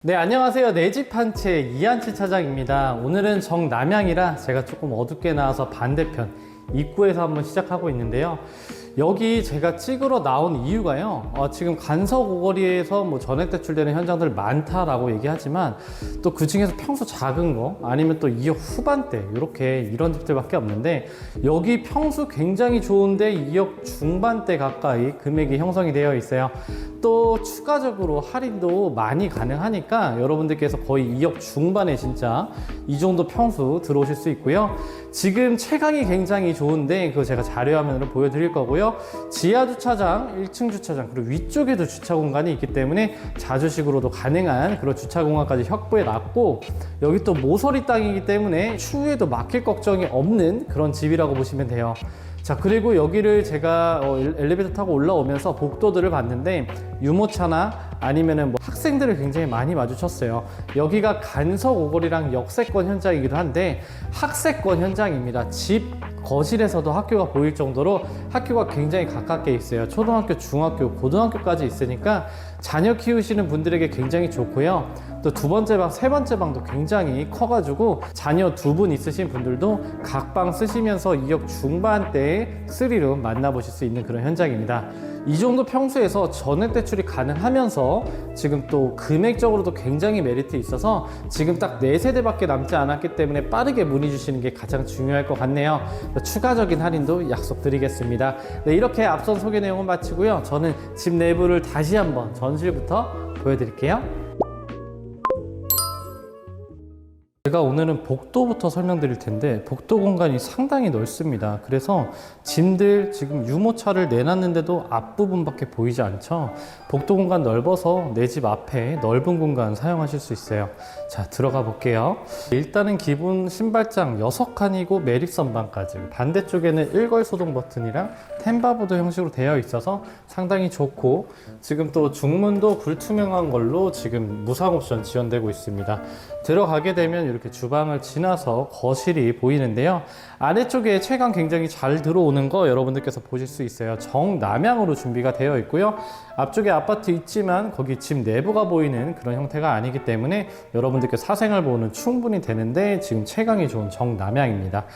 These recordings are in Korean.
네, 안녕하세요. 내집한채 이한치 차장입니다. 오늘은 정남향이라 제가 조금 어둡게 나와서 반대편 입구에서 한번 시작하고 있는데요. 여기 제가 찍으러 나온 이유가요. 어, 지금 간석 오거리에서 뭐 전액 대출되는 현장들 많다라고 얘기하지만 또 그 중에서 평수 작은 거 아니면 또 2억 후반대 이렇게 이런 집들밖에 없는데 여기 평수 굉장히 좋은데 2억 중반대 가까이 금액이 형성이 되어 있어요. 또 추가적으로 할인도 많이 가능하니까 여러분들께서 거의 2억 중반에 진짜 이 정도 평수 들어오실 수 있고요. 지금 채광이 굉장히 좋은데 그거 제가 자료 화면으로 보여드릴 거고요. 지하 주차장, 1층 주차장 그리고 위쪽에도 주차 공간이 있기 때문에 자주식으로도 가능한 그런 주차 공간까지 확보해 놨고 여기 또 모서리 땅이기 때문에 추후에도 막힐 걱정이 없는 그런 집이라고 보시면 돼요. 자 그리고 여기를 제가 어, 엘- 엘리베이터 타고 올라오면서 복도들을 봤는데 유모차나 아니면은 뭐 학생들을 굉장히 많이 마주쳤어요. 여기가 간석 오거리랑 역세권 현장이기도 한데 학세권 현장입니다. 집 거실에서도 학교가 보일 정도로 학교가 굉장히 가깝게 있어요. 초등학교, 중학교, 고등학교까지 있으니까 자녀 키우시는 분들에게 굉장히 좋고요. 또 두 번째 방, 세 번째 방도 굉장히 커가지고 자녀 두 분 있으신 분들도 각 방 쓰시면서 2억 중반대의 스리룸 만나보실 수 있는 그런 현장입니다. 이 정도 평수에서 전액 대출이 가능하면서 지금 또 금액적으로도 굉장히 메리트 있어서 지금 딱 네세대밖에 남지 않았기 때문에 빠르게 문의 주시는 게 가장 중요할 것 같네요. 추가적인 할인도 약속드리겠습니다. 네, 이렇게 앞선 소개 내용은 마치고요. 저는 집 내부를 다시 한번 전실부터 보여드릴게요. 제가 오늘은 복도부터 설명드릴 텐데 복도 공간이 상당히 넓습니다. 그래서 짐들 지금 유모차를 내놨는데도 앞부분밖에 보이지 않죠. 복도 공간 넓어서 내 집 앞에 넓은 공간 사용하실 수 있어요. 자 들어가 볼게요. 일단은 기본 신발장 6칸이고 매립 선반까지 반대쪽에는 일괄 소동 버튼이랑 템바보드 형식으로 되어 있어서 상당히 좋고 지금 또 중문도 불투명한 걸로 지금 무상 옵션 지원되고 있습니다. 들어가게 되면 이렇게 주방을 지나서 거실이 보이는데요. 아래쪽에 채광 굉장히 잘 들어오는 거 여러분들께서 보실 수 있어요. 정남향으로 준비가 되어 있고요. 앞쪽에 아파트 있지만 거기 집 내부가 보이는 그런 형태가 아니기 때문에 여러분들께 사생활 보호는 충분히 되는데 지금 채광이 좋은 정남향입니다.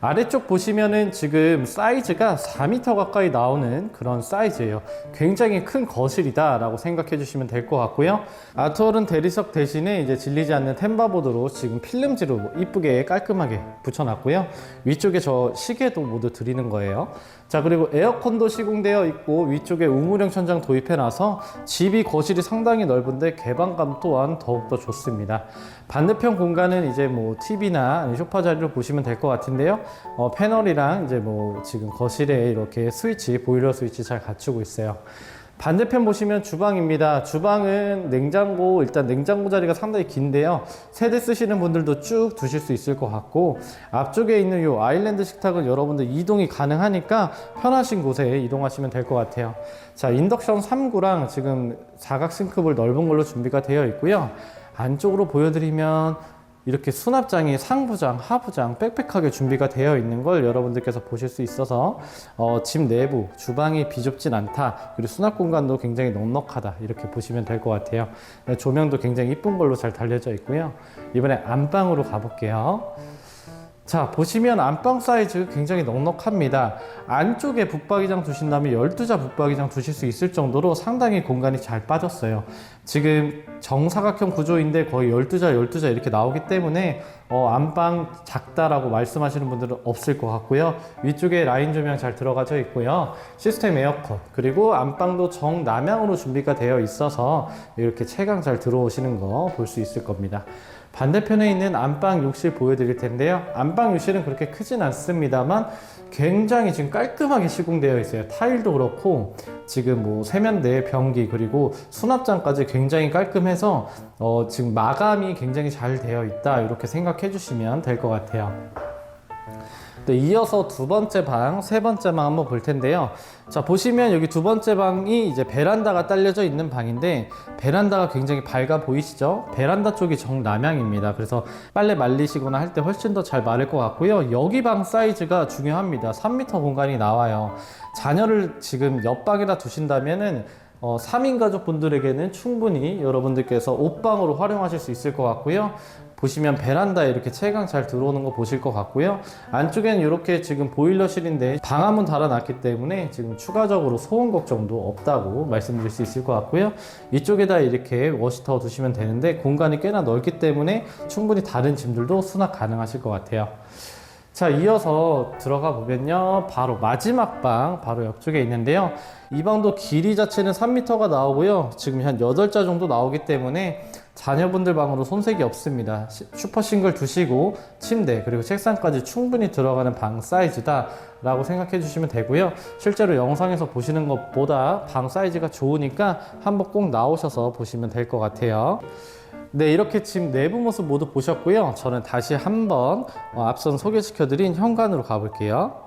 아래쪽 보시면은 지금 사이즈가 4m 가까이 나오는 그런 사이즈예요. 굉장히 큰 거실이다라고 생각해 주시면 될 것 같고요. 아트월은 대리석 대신에 이제 질리지 않는 템바보드로 지금 필름지로 이쁘게 깔끔하게 붙여놨고요. 위쪽에 저 시계도 모두 드리는 거예요. 자 그리고 에어컨도 시공되어 있고 위쪽에 우물형 천장 도입해놔서 집이 거실이 상당히 넓은데 개방감 또한 더욱더 좋습니다. 반대편 공간은 이제 뭐 TV나 소파 자리로 보시면 될 것 같은데요. 어, 패널이랑 이제 뭐 지금 거실에 이렇게 스위치 보일러 스위치 잘 갖추고 있어요. 반대편 보시면 주방입니다. 주방은 냉장고, 일단 냉장고 자리가 상당히 긴데요. 세대 쓰시는 분들도 쭉 두실 수 있을 것 같고, 앞쪽에 있는 이 아일랜드 식탁은 여러분들 이동이 가능하니까 편하신 곳에 이동하시면 될 것 같아요. 자, 인덕션 3구랑 지금 사각 싱크볼 넓은 걸로 준비가 되어 있고요. 안쪽으로 보여드리면 이렇게 수납장이 상부장, 하부장 빽빽하게 준비가 되어 있는 걸 여러분들께서 보실 수 있어서 어, 집 내부 주방이 비좁진 않다. 그리고 수납 공간도 굉장히 넉넉하다. 이렇게 보시면 될 것 같아요. 네, 조명도 굉장히 이쁜 걸로 잘 달려져 있고요. 이번에 안방으로 가볼게요 자 보시면 안방 사이즈 굉장히 넉넉합니다. 안쪽에 붙박이장 두신다면 12자 붙박이장 두실 수 있을 정도로 상당히 공간이 잘 빠졌어요. 지금 정사각형 구조인데 거의 12자 12자 이렇게 나오기 때문에 어, 안방 작다라고 말씀하시는 분들은 없을 것 같고요. 위쪽에 라인 조명 잘 들어가져 있고요. 시스템 에어컨 그리고 안방도 정남향으로 준비가 되어 있어서 이렇게 채광 잘 들어오시는 거 볼 수 있을 겁니다 반대편에 있는 안방 욕실 보여드릴 텐데요. 안방 욕실은 그렇게 크진 않습니다만 굉장히 지금 깔끔하게 시공되어 있어요. 타일도 그렇고 지금 뭐 세면대, 변기 그리고 수납장까지 굉장히 깔끔해서 어 지금 마감이 굉장히 잘 되어 있다 이렇게 생각해 주시면 될 것 같아요. 네, 이어서 두 번째 방, 세 번째 방 한번 볼 텐데요. 자, 보시면 여기 두 번째 방이 이제 베란다가 딸려져 있는 방인데, 베란다가 굉장히 밝아 보이시죠? 베란다 쪽이 정남향입니다. 그래서 빨래 말리시거나 할 때 훨씬 더 잘 마를 것 같고요. 여기 방 사이즈가 중요합니다. 3m 공간이 나와요. 자녀를 지금 옆방에다 두신다면은 어, 3인 가족분들에게는 충분히 여러분들께서 옷방으로 활용하실 수 있을 것 같고요. 보시면 베란다에 이렇게 채광 잘 들어오는 거 보실 것 같고요. 안쪽에는 이렇게 지금 보일러실인데 방화문 달아놨기 때문에 지금 추가적으로 소음 걱정도 없다고 말씀드릴 수 있을 것 같고요. 이쪽에다 이렇게 워시타워 두시면 되는데 공간이 꽤나 넓기 때문에 충분히 다른 짐들도 수납 가능하실 것 같아요. 자, 이어서 들어가 보면요. 바로 마지막 방, 바로 옆쪽에 있는데요. 이 방도 길이 자체는 3m가 나오고요. 지금 한 8자 정도 나오기 때문에 자녀분들 방으로 손색이 없습니다. 시- 슈퍼 싱글 두시고 침대 그리고 책상까지 충분히 들어가는 방 사이즈다 라고 생각해 주시면 되고요. 실제로 영상에서 보시는 것보다 방 사이즈가 좋으니까 한번 꼭 나오셔서 보시면 될 것 같아요. 네, 이렇게 집 내부 모습 모두 보셨고요. 저는 다시 한번 어, 앞선 소개시켜드린 현관으로 가볼게요.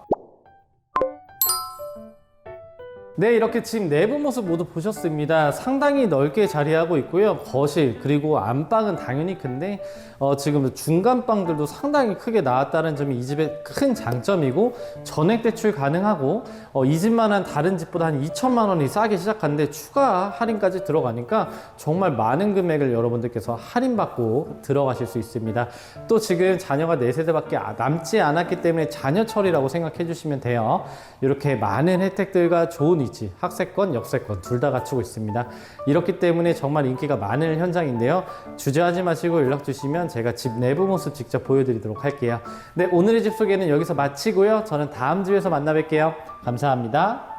네, 이렇게 집 내부 모습 모두 보셨습니다. 상당히 넓게 자리하고 있고요. 거실 그리고 안방은 당연히 큰데 어, 지금 중간 방들도 상당히 크게 나왔다는 점이 이 집의 큰 장점이고 전액 대출 가능하고 어, 이 집만한 다른 집보다 한 2천만 원이 싸게 시작하는데 추가 할인까지 들어가니까 정말 많은 금액을 여러분들께서 할인받고 들어가실 수 있습니다. 또 지금 자녀가 4세대밖에 아, 남지 않았기 때문에 자녀 처리라고 생각해 주시면 돼요. 이렇게 많은 혜택들과 좋은 위치, 학세권, 역세권 둘 다 갖추고 있습니다. 이렇기 때문에 정말 인기가 많은 현장인데요. 주저하지 마시고 연락 주시면 제가 집 내부 모습 직접 보여드리도록 할게요. 네, 오늘의 집 소개는 여기서 마치고요. 저는 다음 집에서 만나 뵐게요. 감사합니다.